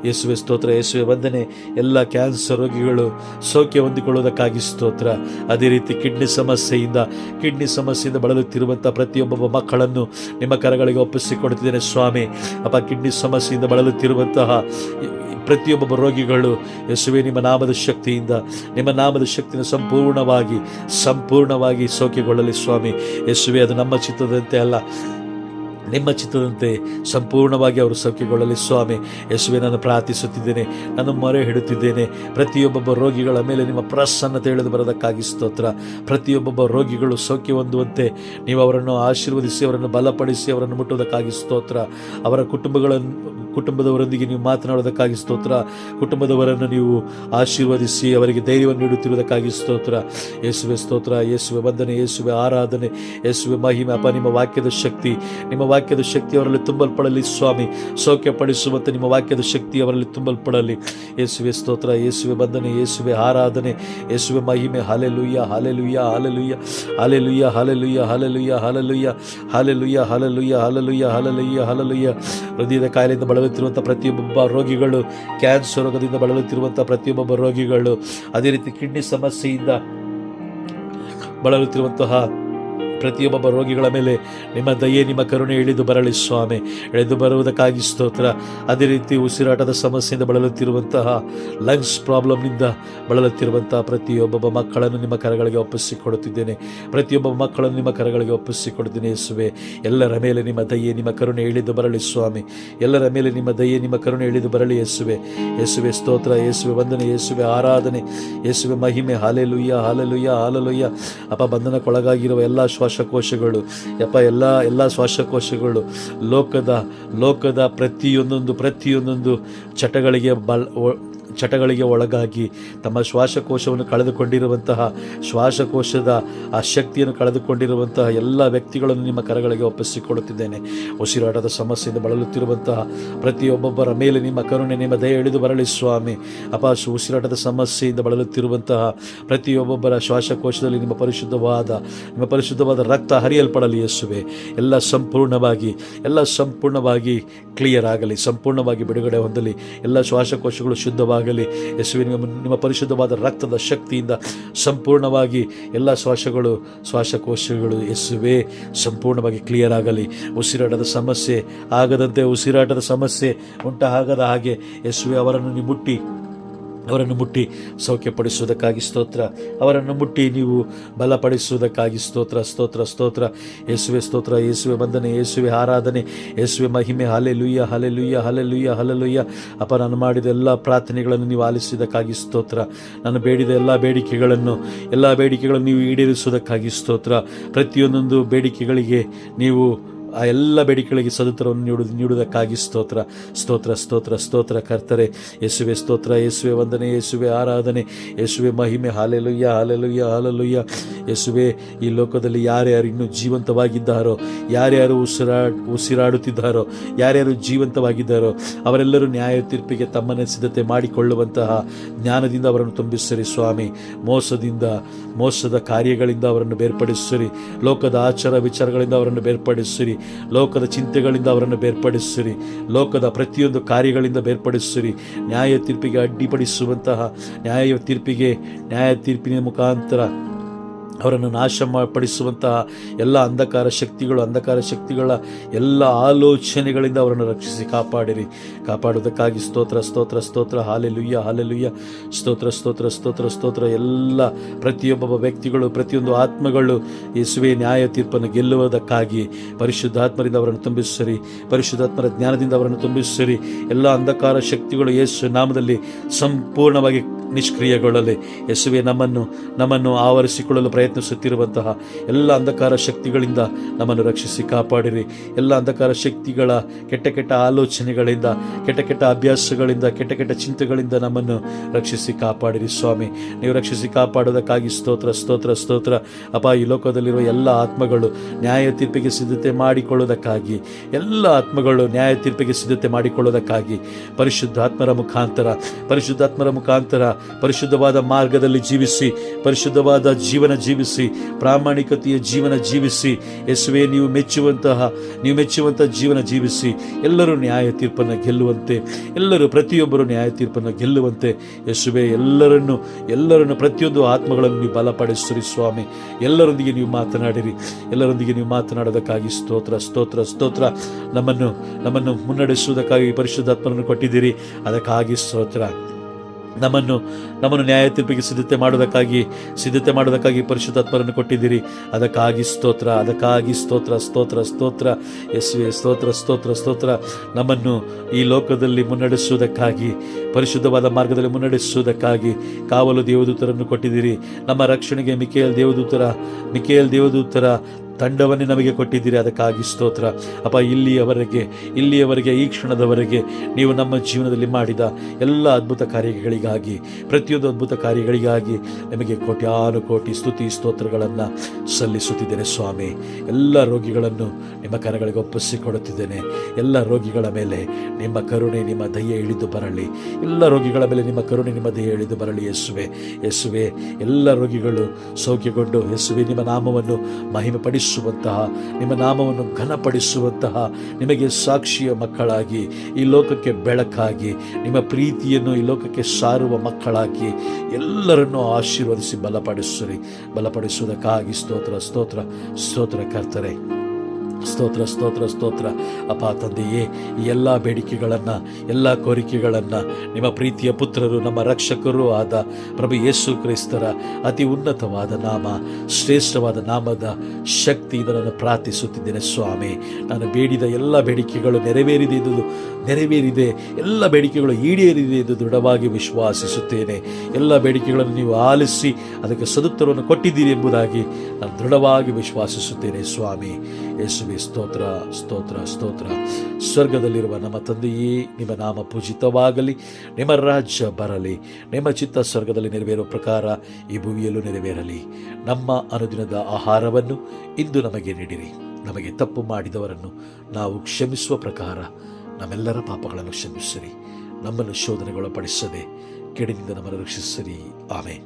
ಯೇಸುವೆ ಸ್ತೋತ್ರ, ಯೇಸುವೆ ವಂದನೆ. ಎಲ್ಲ ಕ್ಯಾನ್ಸರ್ ರೋಗಿಗಳು ಸೌಖ್ಯ ಹೊಂದಿಕೊಳ್ಳುವುದಕ್ಕಾಗಿ ಸ್ತೋತ್ರ. ಅದೇ ರೀತಿ ಕಿಡ್ನಿ ಸಮಸ್ಯೆಯಿಂದ ಕಿಡ್ನಿ ಸಮಸ್ಯೆಯಿಂದ ಬಳಲುತ್ತಿರುವಂಥ ಪ್ರತಿಯೊಬ್ಬ ಮಕ್ಕಳನ್ನು ನಿಮ್ಮ ಕರಗಳಿಗೆ ಒಪ್ಪಿಸಿಕೊಡುತ್ತಿದ್ದೇನೆ. ಸ್ವಾಮಿ, ಅಪ್ಪ, ಕಿಡ್ನಿ ಸಮಸ್ಯೆಯಿಂದ ಬಳಲುತ್ತಿರುವಂತಹ ಪ್ರತಿಯೊಬ್ಬೊಬ್ಬ ರೋಗಿಗಳು ಯಶುವೆ ನಿಮ್ಮ ನಾಮದ ಶಕ್ತಿಯಿಂದ, ನಿಮ್ಮ ನಾಮದ ಶಕ್ತಿಯನ್ನು ಸಂಪೂರ್ಣವಾಗಿ ಸಂಪೂರ್ಣವಾಗಿ ಸೌಖ್ಯಗೊಳ್ಳಲಿ ಸ್ವಾಮಿ. ಯಶುವೆ ಅದು ನಮ್ಮ ಚಿತ್ತದಂತೆ ಅಲ್ಲ. ನಿಮ್ಮ ಚಿತ್ತದಂತೆ ಸಂಪೂರ್ಣವಾಗಿ ಅವರು ಸೌಖ್ಯಗೊಳ್ಳಲಿ ಸ್ವಾಮಿ. ಯಶುವೆ ನಾನು ಪ್ರಾರ್ಥಿಸುತ್ತಿದ್ದೇನೆ, ನಾನು ಮೊರೆ ಹಿಡುತ್ತಿದ್ದೇನೆ ಪ್ರತಿಯೊಬ್ಬೊಬ್ಬ ರೋಗಿಗಳ ಮೇಲೆ ನಿಮ್ಮ ಪ್ರಸನ್ನತೆ ಇಳಿದು ಬರೋದಕ್ಕಾಗಿ ಸ್ತೋತ್ರ. ಪ್ರತಿಯೊಬ್ಬೊಬ್ಬ ರೋಗಿಗಳು ಸೌಖ್ಯ ಹೊಂದುವಂತೆ ನೀವು ಅವರನ್ನು ಆಶೀರ್ವದಿಸಿ, ಅವರನ್ನು ಬಲಪಡಿಸಿ, ಅವರನ್ನು ಮುಟ್ಟುವುದಕ್ಕಾಗಿ ಸ್ತೋತ್ರ. ಅವರ ಕುಟುಂಬಗಳನ್ನು ಕುಟುಂಬದವರೊಂದಿಗೆ ನೀವು ಮಾತನಾಡೋದಕ್ಕಾಗಿ ಸ್ತೋತ್ರ ಕುಟುಂಬದವರನ್ನು ನೀವು ಆಶೀರ್ವದಿಸಿ ಅವರಿಗೆ ಧೈರ್ಯವನ್ನು ನೀಡುತ್ತಿರುವುದಕ್ಕಾಗಿ ಸ್ತೋತ್ರ ಯೇಸುವೆ ಸ್ತೋತ್ರ ಯೇಸುವೆ ವಂದನೆ ಯೇಸುವೆ ಆರಾಧನೆ ಯೇಸುವೆ ಮಹಿಮೆ ಅಪ್ಪ ನಿಮ್ಮ ವಾಕ್ಯದ ಶಕ್ತಿ ನಿಮ್ಮ ವಾಕ್ಯದ ಶಕ್ತಿ ಅವರಲ್ಲಿ ತುಂಬಲ್ಪಡಲಿ ಸ್ವಾಮಿ ಸೌಖ್ಯ ಪಡಿಸುವಂತೆ ನಿಮ್ಮ ವಾಕ್ಯದ ಶಕ್ತಿ ಅವರಲ್ಲಿ ತುಂಬಲ್ಪಡಲಿ ಯೇಸುವೆ ಸ್ತೋತ್ರ ಯೇಸುವೆ ವಂದನೆ ಯೇಸುವೆ ಆರಾಧನೆ ಯೇಸುವೆ ಮಹಿಮೆ ಹಾಲೆಲುಯ್ಯ ಹಾಲೆಲುಯ್ಯ ಹಾಲೆಲುಯ್ಯ ಹಾಲೆಲುಯ್ಯ ಹಾಲೆಲುಯ್ಯ ಹಾಲೆಲುಯ್ಯ ಹಾಲೆಲುಯ್ಯ ಹಾಲೆಲುಯ್ಯ ಹಾಲೆಲುಯ್ಯ ಹಾಲೆಲುಯ್ಯ ಹಾಲೆಲುಯ್ಯ ಹಾಲೆಲುಯ್ಯ ಹೃದಯದ ಕಾಯಿಲೆಯಿಂದ ಬಳಲುತ್ತಿರುವಂಥ ಪ್ರತಿಯೊಬ್ಬ ರೋಗಿಗಳು ಕ್ಯಾನ್ಸರ್ ರೋಗದಿಂದ ಬಳಲುತ್ತಿರುವಂಥ ಪ್ರತಿಯೊಬ್ಬ ರೋಗಿಗಳು ಅದೇ ರೀತಿ ಕಿಡ್ನಿ ಸಮಸ್ಯೆಯಿಂದ ಬಳಲುತ್ತಿರುವಂತಹ ಪ್ರತಿಯೊಬ್ಬೊಬ್ಬ ರೋಗಿಗಳ ಮೇಲೆ ನಿಮ್ಮ ದಯೆ, ನಿಮ್ಮ ಕರುಣೆ ಇಳಿದು ಬರಲಿ ಸ್ವಾಮಿ. ಇಳಿದು ಬರುವುದಕ್ಕಾಗಿ ಸ್ತೋತ್ರ. ಅದೇ ರೀತಿ ಉಸಿರಾಟದ ಸಮಸ್ಯೆಯಿಂದ ಬಳಲುತ್ತಿರುವಂತಹ ಲಂಗ್ಸ್ ಪ್ರಾಬ್ಲಮ್ನಿಂದ ಬಳಲುತ್ತಿರುವಂತಹ ಪ್ರತಿಯೊಬ್ಬೊಬ್ಬ ಮಕ್ಕಳನ್ನು ನಿಮ್ಮ ಕರಗಳಿಗೆ ಒಪ್ಪಿಸಿಕೊಡುತ್ತಿದ್ದೇನೆ. ಪ್ರತಿಯೊಬ್ಬ ಮಕ್ಕಳನ್ನು ನಿಮ್ಮ ಕರಗಳಿಗೆ ಒಪ್ಪಿಸಿಕೊಡುತ್ತೇನೆ ಯೇಸುವೆ. ಎಲ್ಲರ ಮೇಲೆ ನಿಮ್ಮ ದಯೆ, ನಿಮ್ಮ ಕರುಣೆ ಇಳಿದು ಬರಲಿ ಸ್ವಾಮಿ. ಎಲ್ಲರ ಮೇಲೆ ನಿಮ್ಮ ದಯೆ, ನಿಮ್ಮ ಕರುಣೆ ಇಳಿದು ಬರಲಿ ಯೇಸುವೆ. ಯೇಸುವೆ ಸ್ತೋತ್ರ, ಯೇಸುವೆ ವಂದನೆ, ಯೇಸುವೆ ಆರಾಧನೆ, ಯೇಸುವೆ ಮಹಿಮೆ. ಹಾಲೆಲುಯ್ಯ ಹಾಲೆಲುಯ್ಯ ಹಾಲೆಲುಯ್ಯ ಅಪ್ಪ ಬಂಧನಕ್ಕೊಳಗಾಗಿರುವ ಎಲ್ಲ ಶ್ವಾಸಕೋಶಗಳು. ಯಪ್ಪ ಎಲ್ಲ ಎಲ್ಲ ಶ್ವಾಸಕೋಶಗಳು ಲೋಕದ ಲೋಕದ ಪ್ರತಿಯೊಂದೊಂದು ಪ್ರತಿಯೊಂದೊಂದು ಚಟಗಳಿಗೆ ಬಲ್ ಚಟಗಳಿಗೆ ಒಳಗಾಗಿ ತಮ್ಮ ಶ್ವಾಸಕೋಶವನ್ನು ಕಳೆದುಕೊಂಡಿರುವಂತಹ ಶ್ವಾಸಕೋಶದ ಆ ಶಕ್ತಿಯನ್ನು ಕಳೆದುಕೊಂಡಿರುವಂತಹ ಎಲ್ಲ ವ್ಯಕ್ತಿಗಳನ್ನು ನಿಮ್ಮ ಕರಗಳಿಗೆ ಒಪ್ಪಿಸಿಕೊಳ್ಳುತ್ತಿದ್ದೇನೆ. ಉಸಿರಾಟದ ಸಮಸ್ಯೆಯಿಂದ ಬಳಲುತ್ತಿರುವಂತಹ ಪ್ರತಿಯೊಬ್ಬೊಬ್ಬರ ಮೇಲೆ ನಿಮ್ಮ ಕರುಣೆ, ನಿಮ್ಮ ದಯ ಇಳಿದು ಬರಲಿ ಸ್ವಾಮಿ. ಅಪಾ ಉಸಿರಾಟದ ಸಮಸ್ಯೆಯಿಂದ ಬಳಲುತ್ತಿರುವಂತಹ ಪ್ರತಿಯೊಬ್ಬೊಬ್ಬರ ಶ್ವಾಸಕೋಶದಲ್ಲಿ ನಿಮ್ಮ ಪರಿಶುದ್ಧವಾದ ನಿಮ್ಮ ಪರಿಶುದ್ಧವಾದ ರಕ್ತ ಹರಿಯಲ್ಪಡಲಿ ಯೇಸುವೆ. ಎಲ್ಲ ಸಂಪೂರ್ಣವಾಗಿ ಎಲ್ಲ ಸಂಪೂರ್ಣವಾಗಿ ಕ್ಲಿಯರ್ ಆಗಲಿ, ಸಂಪೂರ್ಣವಾಗಿ ಬಿಡುಗಡೆ ಹೊಂದಲಿ. ಎಲ್ಲ ಶ್ವಾಸಕೋಶಗಳು ಶುದ್ಧವಾಗಲಿ ಆಗಲಿ. ಯಶುವಿನ ನಿಮ್ಮ ಪರಿಶುದ್ಧವಾದ ರಕ್ತದ ಶಕ್ತಿಯಿಂದ ಸಂಪೂರ್ಣವಾಗಿ ಎಲ್ಲ ಶ್ವಾಸಗಳು, ಶ್ವಾಸಕೋಶಗಳು ಯಶುವೆ ಸಂಪೂರ್ಣವಾಗಿ ಕ್ಲಿಯರ್ ಆಗಲಿ. ಉಸಿರಾಟದ ಸಮಸ್ಯೆ ಆಗದಂತೆ ಉಸಿರಾಟದ ಸಮಸ್ಯೆ ಉಂಟಾಗದ ಹಾಗೆ ಯಶುವೆ ಅವರನ್ನು ಮುಟ್ಟಿ ಅವರನ್ನು ಮುಟ್ಟಿ ಸೌಖ್ಯಪಡಿಸುವುದಕ್ಕಾಗಿ ಸ್ತೋತ್ರ. ಅವರನ್ನು ಮುಟ್ಟಿ ನೀವು ಬಲಪಡಿಸುವುದಕ್ಕಾಗಿ ಸ್ತೋತ್ರ ಸ್ತೋತ್ರ ಸ್ತೋತ್ರ. ಯೇಸುವೆ ಸ್ತೋತ್ರ, ಯೇಸುವೆ ವಂದನೆ, ಯೇಸುವೆ ಆರಾಧನೆ, ಯೇಸುವೆ ಮಹಿಮೆ. ಹಲೆ ಲುಯ್ಯ ಹಲೆ ಲುಯ್ಯ ಹಲೆ ಲುಯ್ಯ ಹಲೆ ಲುಯ್ಯ ಅಪ್ಪ, ನಾನು ಮಾಡಿದ ಎಲ್ಲ ಪ್ರಾರ್ಥನೆಗಳನ್ನು ನೀವು ಆಲಿಸಿದ್ದಕ್ಕಾಗಿ ಸ್ತೋತ್ರ. ನಾನು ಬೇಡಿದ ಎಲ್ಲ ಬೇಡಿಕೆಗಳನ್ನು ಎಲ್ಲ ಬೇಡಿಕೆಗಳನ್ನು ನೀವು ಈಡೇರಿಸುವುದಕ್ಕಾಗಿ ಸ್ತೋತ್ರ. ಪ್ರತಿಯೊಂದೊಂದು ಬೇಡಿಕೆಗಳಿಗೆ ನೀವು ಆ ಎಲ್ಲ ಬೇಡಿಕೆಗಳಿಗೆ ಸದುತ್ತರವನ್ನು ನೀಡು, ನೀಡುವುದಕ್ಕಾಗಿ ಸ್ತೋತ್ರ ಸ್ತೋತ್ರ ಸ್ತೋತ್ರ ಸ್ತೋತ್ರ. ಕರ್ತರೆ, ಯೇಸುವೆ ಸ್ತೋತ್ರ, ಯೇಸುವೆ ವಂದನೆ, ಯೇಸುವೆ ಆರಾಧನೆ, ಯೇಸುವೆ ಮಹಿಮೆ. ಹಾಲೆಲುಯ್ಯ ಹಾಲೆಲುಯ್ಯ ಹಾಲೆಲುಯ್ಯ. ಯೇಸುವೆ, ಈ ಲೋಕದಲ್ಲಿ ಯಾರ್ಯಾರು ಇನ್ನೂ ಜೀವಂತವಾಗಿದ್ದಾರೋ, ಯಾರ್ಯಾರು ಉಸಿರಾ, ಉಸಿರಾಡುತ್ತಿದ್ದಾರೋ, ಯಾರ್ಯಾರು ಜೀವಂತವಾಗಿದ್ದಾರೋ, ಅವರೆಲ್ಲರೂ ನ್ಯಾಯ ತೀರ್ಪಿಗೆ ತಮ್ಮನೇ ಸಿದ್ಧತೆ ಮಾಡಿಕೊಳ್ಳುವಂತಹ ಜ್ಞಾನದಿಂದ ಅವರನ್ನು ತುಂಬಿಸಿರಿ ಸ್ವಾಮಿ. ಮೋಸದಿಂದ, ಮೋಸದ ಕಾರ್ಯಗಳಿಂದ ಅವರನ್ನು ಬೇರ್ಪಡಿಸಿರಿ ಲೋಕದ ಆಚಾರ ವಿಚಾರಗಳಿಂದ ಅವರನ್ನು ಬೇರ್ಪಡಿಸಿರಿ ಲೋಕದ ಚಿಂತೆಗಳಿಂದ ಅವರನ್ನು ಬೇರ್ಪಡಿಸಿರಿ. ಲೋಕದ ಪ್ರತಿಯೊಂದು ಕಾರ್ಯಗಳಿಂದ ಬೇರ್ಪಡಿಸಿರಿ. ನ್ಯಾಯ ತೀರ್ಪಿಗೆ ಅಡ್ಡಿಪಡಿಸುವಂತಹ ನ್ಯಾಯ ತೀರ್ಪಿಗೆ ನ್ಯಾಯ ತೀರ್ಪಿನ ಮುಖಾಂತರ ಅವರನ್ನು ನಾಶ ಪಡಿಸುವಂತಹ ಎಲ್ಲ ಅಂಧಕಾರ ಶಕ್ತಿಗಳು, ಅಂಧಕಾರ ಶಕ್ತಿಗಳ ಎಲ್ಲ ಆಲೋಚನೆಗಳಿಂದ ಅವರನ್ನು ರಕ್ಷಿಸಿ ಕಾಪಾಡಿರಿ. ಕಾಪಾಡೋದಕ್ಕಾಗಿ ಸ್ತೋತ್ರ ಸ್ತೋತ್ರ ಸ್ತೋತ್ರ, ಹಾಲೆಲುಯ್ಯ ಹಾಲೆಲುಯ್ಯ. ಸ್ತೋತ್ರ ಸ್ತೋತ್ರ ಸ್ತೋತ್ರ ಸ್ತೋತ್ರ, ಎಲ್ಲ ಪ್ರತಿಯೊಬ್ಬ ವ್ಯಕ್ತಿಗಳು, ಪ್ರತಿಯೊಂದು ಆತ್ಮಗಳು ಯೇಸುವೆ ನ್ಯಾಯ ತೀರ್ಪನ್ನು ಗೆಲ್ಲುವುದಕ್ಕಾಗಿ ಪರಿಶುದ್ಧಾತ್ಮರಿಂದ ಅವರನ್ನು ತುಂಬಿಸಿರಿ ಪರಿಶುದ್ಧಾತ್ಮರ ಜ್ಞಾನದಿಂದ ಅವರನ್ನು ತುಂಬಿಸಿರಿ ಎಲ್ಲ ಅಂಧಕಾರ ಶಕ್ತಿಗಳು ಯೇಸು ನಾಮದಲ್ಲಿ ಸಂಪೂರ್ಣವಾಗಿ ನಿಷ್ಕ್ರಿಯಗೊಳ್ಳಲಿ. ಯೇಸುವೆ ನಮ್ಮನ್ನು ನಮ್ಮನ್ನು ಆವರಿಸಿಕೊಳ್ಳಲು ಪ್ರಯತ್ನಿಸುತ್ತಿರುವಂತಹ ಎಲ್ಲ ಅಂಧಕಾರ ಶಕ್ತಿಗಳಿಂದ ನಮ್ಮನ್ನು ರಕ್ಷಿಸಿ ಕಾಪಾಡಿರಿ. ಎಲ್ಲ ಅಂಧಕಾರ ಶಕ್ತಿಗಳ ಕೆಟ್ಟ ಕೆಟ್ಟ ಆಲೋಚನೆಗಳಿಂದ, ಕೆಟ್ಟ ಕೆಟ್ಟ ಅಭ್ಯಾಸಗಳಿಂದ, ಕೆಟ್ಟ ಕೆಟ್ಟ ಚಿಂತೆಗಳಿಂದ ನಮ್ಮನ್ನು ರಕ್ಷಿಸಿ ಕಾಪಾಡಿರಿ ಸ್ವಾಮಿ. ನೀವು ರಕ್ಷಿಸಿ ಕಾಪಾಡೋದಕ್ಕಾಗಿ ಸ್ತೋತ್ರ ಸ್ತೋತ್ರ ಸ್ತೋತ್ರ. ಅಪ್ಪ, ಈ ಲೋಕದಲ್ಲಿರುವ ಎಲ್ಲ ಆತ್ಮಗಳು ನ್ಯಾಯ ತೀರ್ಪಿಗೆ ಸಿದ್ಧತೆ ಮಾಡಿಕೊಳ್ಳೋದಕ್ಕಾಗಿ ಎಲ್ಲ ಆತ್ಮಗಳು ನ್ಯಾಯ ತೀರ್ಪಿಗೆ ಸಿದ್ಧತೆ ಮಾಡಿಕೊಳ್ಳೋದಕ್ಕಾಗಿ ಪರಿಶುದ್ಧಾತ್ಮರ ಮುಖಾಂತರ ಪರಿಶುದ್ಧಾತ್ಮರ ಮುಖಾಂತರ ಪರಿಶುದ್ಧವಾದ ಮಾರ್ಗದಲ್ಲಿ ಜೀವಿಸಿ, ಪರಿಶುದ್ಧವಾದ ಜೀವನ ಜೀವಿಸಿ, ಪ್ರಾಮಾಣಿಕತೆಯ ಜೀವನ ಜೀವಿಸಿ. ಯಶುವೆ ನೀವು ಮೆಚ್ಚುವಂತಹ ನೀವು ಮೆಚ್ಚುವಂತಹ ಜೀವನ ಜೀವಿಸಿ. ಎಲ್ಲರೂ ನ್ಯಾಯ ತೀರ್ಪನ್ನು ಗೆಲ್ಲುವಂತೆ, ಎಲ್ಲರೂ ಪ್ರತಿಯೊಬ್ಬರು ನ್ಯಾಯ ತೀರ್ಪನ್ನು ಗೆಲ್ಲುವಂತೆ. ಯಶುವೆ ಎಲ್ಲರನ್ನು ಎಲ್ಲರನ್ನು ಪ್ರತಿಯೊಂದು ಆತ್ಮಗಳನ್ನು ನೀವು ಬಲಪಡಿಸಿರಿ ಸ್ವಾಮಿ. ಎಲ್ಲರೊಂದಿಗೆ ನೀವು ಮಾತನಾಡಿರಿ. ಎಲ್ಲರೊಂದಿಗೆ ನೀವು ಮಾತನಾಡೋದಕ್ಕಾಗಿ ಸ್ತೋತ್ರ ಸ್ತೋತ್ರ ಸ್ತೋತ್ರ. ನಮ್ಮನ್ನು ನಮ್ಮನ್ನು ಮುನ್ನಡೆಸುವುದಕ್ಕಾಗಿ ಪರಿಶುದ್ಧಾತ್ಮನನ್ನು ಕೊಟ್ಟಿದ್ದೀರಿ. ಅದಕ್ಕಾಗಿ ಸ್ತೋತ್ರ. ನಮ್ಮನ್ನು ನಮ್ಮನ್ನು ನ್ಯಾಯ ತೀರ್ಪಿಗೆ ಸಿದ್ಧತೆ ಮಾಡೋದಕ್ಕಾಗಿ ಸಿದ್ಧತೆ ಮಾಡೋದಕ್ಕಾಗಿ ಪರಿಶುದ್ಧಾತ್ಮರನ್ನು ಕೊಟ್ಟಿದ್ದೀರಿ. ಅದಕ್ಕಾಗಿ ಸ್ತೋತ್ರ ಅದಕ್ಕಾಗಿ ಸ್ತೋತ್ರ ಸ್ತೋತ್ರ ಸ್ತೋತ್ರ. ಯಸ್ವೆ, ಸ್ತೋತ್ರ ಸ್ತೋತ್ರ ಸ್ತೋತ್ರ. ನಮ್ಮನ್ನು ಈ ಲೋಕದಲ್ಲಿ ಮುನ್ನಡೆಸುವುದಕ್ಕಾಗಿ, ಪರಿಶುದ್ಧವಾದ ಮಾರ್ಗದಲ್ಲಿ ಮುನ್ನಡೆಸುವುದಕ್ಕಾಗಿ ಕಾವಲು ದೇವದೂತರನ್ನು ಕೊಟ್ಟಿದ್ದೀರಿ. ನಮ್ಮ ರಕ್ಷಣೆಗೆ ಮಿಕೇಲ್ ದೇವದೂತರ ಮಿಕೇಲ್ ದೇವದೂತರ ತಂಡವನ್ನೇ ನಮಗೆ ಕೊಟ್ಟಿದ್ದೀರಿ, ಅದಕ್ಕಾಗಿ ಸ್ತೋತ್ರ. ಅಪ್ಪ, ಇಲ್ಲಿಯವರೆಗೆ ಇಲ್ಲಿಯವರೆಗೆ, ಈ ಕ್ಷಣದವರೆಗೆ ನೀವು ನಮ್ಮ ಜೀವನದಲ್ಲಿ ಮಾಡಿದ ಎಲ್ಲ ಅದ್ಭುತ ಕಾರ್ಯಗಳಿಗಾಗಿ, ಪ್ರತಿಯೊಂದು ಅದ್ಭುತ ಕಾರ್ಯಗಳಿಗಾಗಿ ನಿಮಗೆ ಕೋಟ್ಯಾನು ಕೋಟಿ ಸ್ತುತಿ ಸ್ತೋತ್ರಗಳನ್ನು ಸಲ್ಲಿಸುತ್ತಿದ್ದೇನೆ ಸ್ವಾಮಿ. ಎಲ್ಲ ರೋಗಿಗಳನ್ನು ನಿಮ್ಮ ಕರಗಳಿಗೆ ಒಪ್ಪಿಸಿಕೊಡುತ್ತಿದ್ದೇನೆ ಎಲ್ಲ ರೋಗಿಗಳ ಮೇಲೆ ನಿಮ್ಮ ಕರುಣೆ, ನಿಮ್ಮ ದಯೆ ಇಳಿದು ಬರಲಿ. ಎಲ್ಲ ರೋಗಿಗಳ ಮೇಲೆ ನಿಮ್ಮ ಕರುಣೆ, ನಿಮ್ಮ ದಯೆ ಇಳಿದು ಬರಲಿ ಯೇಸುವೆ. ಯೇಸುವೆ, ಎಲ್ಲ ರೋಗಿಗಳು ಸೌಖ್ಯಗೊಂಡು, ಯೇಸುವೆ, ನಿಮ್ಮ ನಾಮವನ್ನು ಮಹಿಮೆ ಪಡಿಸುವಂತಹ ನಿಮ್ಮ ನಾಮವನ್ನು ಘನಪಡಿಸುವಂತಹ, ನಿಮಗೆ ಸಾಕ್ಷಿಯ ಮಕ್ಕಳಾಗಿ, ಈ ಲೋಕಕ್ಕೆ ಬೆಳಕಾಗಿ, ನಿಮ್ಮ ಪ್ರೀತಿಯನ್ನು ಈ ಲೋಕಕ್ಕೆ ಸಾರುವ ಮಕ್ಕಳಾಗಿ ಎಲ್ಲರನ್ನೂ ಆಶೀರ್ವದಿಸಿ ಬಲಪಡಿಸಿರಿ. ಬಲಪಡಿಸುವುದಕ್ಕಾಗಿ ಸ್ತೋತ್ರ ಸ್ತೋತ್ರ ಸ್ತೋತ್ರ ಕರ್ತರೆ. ಸ್ತೋತ್ರ ಸ್ತೋತ್ರ ಸ್ತೋತ್ರ. ಅಪ್ಪ ತಂದೆಯೇ, ಈ ಎಲ್ಲ ಬೇಡಿಕೆಗಳನ್ನು, ಎಲ್ಲ ಕೋರಿಕೆಗಳನ್ನು ನಿಮ್ಮ ಪ್ರೀತಿಯ ಪುತ್ರರು, ನಮ್ಮ ರಕ್ಷಕರೂ ಆದ ಪ್ರಭು ಯೇಸು ಕ್ರೈಸ್ತರ ಅತಿ ಉನ್ನತವಾದ ನಾಮ, ಶ್ರೇಷ್ಠವಾದ ನಾಮದ ಶಕ್ತಿ ನಾನು ಪ್ರಾರ್ಥಿಸುತ್ತಿದ್ದೇನೆ ಸ್ವಾಮಿ. ನಾನು ಬೇಡಿದ ಎಲ್ಲ ಬೇಡಿಕೆಗಳು ನೆರವೇರಿದೆ ಎಂದು, ನೆರವೇರಿದೆ. ಎಲ್ಲ ಬೇಡಿಕೆಗಳು ಈಡೇರಿದೆ ಎಂದು ದೃಢವಾಗಿ ವಿಶ್ವಾಸಿಸುತ್ತೇನೆ. ಎಲ್ಲ ಬೇಡಿಕೆಗಳನ್ನು ನೀವು ಆಲಿಸಿ, ಅದಕ್ಕೆ ಸದುತ್ತರವನ್ನು ಕೊಟ್ಟಿದ್ದೀರಿ ಎಂಬುದಾಗಿ ನಾನು ದೃಢವಾಗಿ ವಿಶ್ವಾಸಿಸುತ್ತೇನೆ ಸ್ವಾಮಿ. ಯೇಸುವೆ ಸ್ತೋತ್ರ ಸ್ತೋತ್ರ ಸ್ತೋತ್ರ. ಸ್ವರ್ಗದಲ್ಲಿರುವ ನಮ್ಮ ತಂದೆಯೇ, ನಿಮ್ಮ ನಾಮ ಪೂಜಿತವಾಗಲಿ, ನಿಮ್ಮ ರಾಜ್ಯ ಬರಲಿ, ನಿಮ್ಮ ಚಿತ್ತ ಸ್ವರ್ಗದಲ್ಲಿ ನೆರವೇರುವ ಪ್ರಕಾರ ಈ ಭೂಮಿಯಲ್ಲೂ ನೆರವೇರಲಿ. ನಮ್ಮ ಅನುದಿನದ ಆಹಾರವನ್ನು ಇಂದು ನಮಗೆ ನೀಡಿರಿ. ನಮಗೆ ತಪ್ಪು ಮಾಡಿದವರನ್ನು ನಾವು ಕ್ಷಮಿಸುವ ಪ್ರಕಾರ ನಮ್ಮೆಲ್ಲರ ಪಾಪಗಳನ್ನು ಕ್ಷಮಿಸಿರಿ. ನಮ್ಮನ್ನು ಶೋಧನೆಗೊಳಪಡಿಸದೆ ಕೆಡಿನಿಂದ ನಮ್ಮನ್ನು ರಕ್ಷಿಸಿರಿ. ಆಮೆ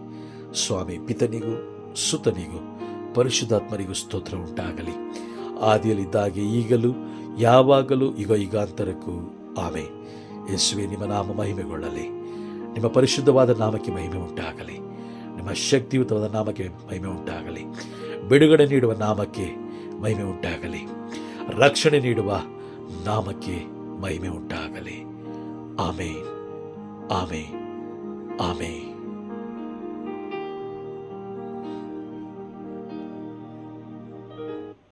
ಸ್ವಾಮಿ, ಪಿತನಿಗೂ ಸುತನಿಗೂ ಪರಿಶುದ್ಧಾತ್ಮರಿಗೂ ಸ್ತೋತ್ರ ಉಂಟಾಗಲಿ. ಆದಿಯಲ್ಲಿದ್ದಾಗೆ ಈಗಲೂ, ಯಾವಾಗಲೂ ಈಗ ಯುಗಾಂತರಕ್ಕೂ. ಆಮೆ ಯೇಸುವೆ, ನಿಮ್ಮ ನಾಮ ಮಹಿಮೆಗೊಳ್ಳಲಿ. ನಿಮ್ಮ ಪರಿಶುದ್ಧವಾದ ನಾಮಕ್ಕೆ ಮಹಿಮೆ ಉಂಟಾಗಲಿ. ನಿಮ್ಮ ಶಕ್ತಿಯುತವಾದ ನಾಮಕ್ಕೆ ಮಹಿಮೆ ಉಂಟಾಗಲಿ. ಬಿಡುಗಡೆ ನೀಡುವ ನಾಮಕ್ಕೆ ಮಹಿಮೆ ಉಂಟಾಗಲಿ. ರಕ್ಷಣೆ ನೀಡುವ ನಾಮಕ್ಕೆ ಮಹಿಮೆ ಉಂಟಾಗಲಿ. ಆಮೆ ಆಮೆ ಆಮೇನ್.